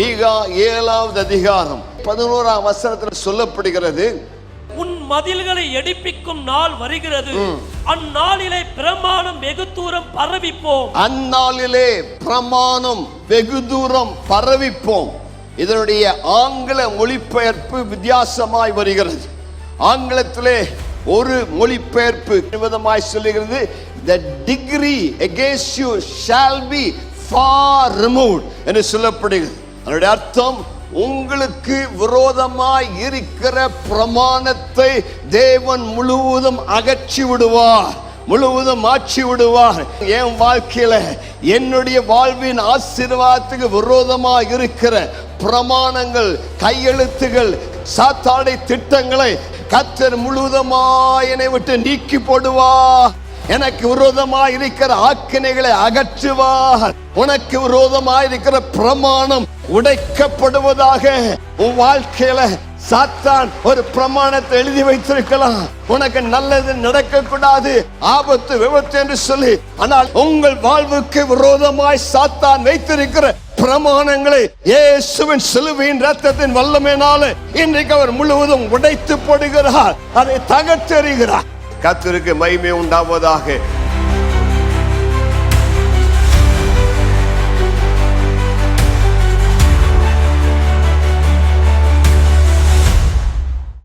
மீகா ஏழாவது அதிகாரம் பதினோராம் வசனத்தில் சொல்லப்படுகிறது. உன் மதில்களை எடுப்பிக்கும் நாள் வருகிறது. அந்நாளிலே பிரமாணம் வெகு தூரம் பரவிப்போம். அந்நாளிலே பிரமாணம் வெகு தூரம் பரவிப்போம். இதனுடைய ஆங்கில மொழிபெயர்ப்பு வித்தியாசமாய் வருகிறது. ஆங்கிலத்திலே ஒரு மொழிபெயர்ப்பு விதமாய் சொல்லுகிறது. The degree against you shall be far removed என்று சொல்லப்படுகிறது. அதனுடைய அர்த்தம் உங்களுக்கு விரோதமாய் இருக்கிற பிரமாணத்தை தேவன் முழுவதும் அகற்றி விடுவார் முழுவதும் மாற்றி விடுவார். என் வாழ்க்கையில என்னுடைய வாழ்வின் ஆசீர்வாதத்துக்கு விரோதமாக இருக்கிற பிரமாணங்கள் கையெழுத்துகள் சாத்தாடை திட்டங்களை கத்தர் முழுவதுமாய் என்னை விட்டு நீக்கி போடுவா எனக்கு விரோதமாய் இருக்கிற ஆக்கினைகளை அகற்றுவார். உனக்கு விரோதமாய் இருக்கிற பிரமாணம் உடைக்கப்படுவதாக உன் வாழ்க்கையில சாத்தான் ஒரு பிரமாணத்தை எழுதி வைத்திருக்கலாம். உனக்கு நல்லது நடக்க கூடாது ஆபத்து விபத்து என்று சொல்லி. ஆனால் உங்கள் வாழ்வுக்கு விரோதமாய் சாத்தான் வைத்திருக்கிற பிரமாணங்களை இயேசுவின் சிலுவையின் ரத்தத்தின் வல்லமையினால இன்றைக்கு அவர் முழுவதும் உடைத்து போடுகிறார் அதை தகர்த்தெறிகிறார். கத்திற்கு மகிமை உண்டாவதாக.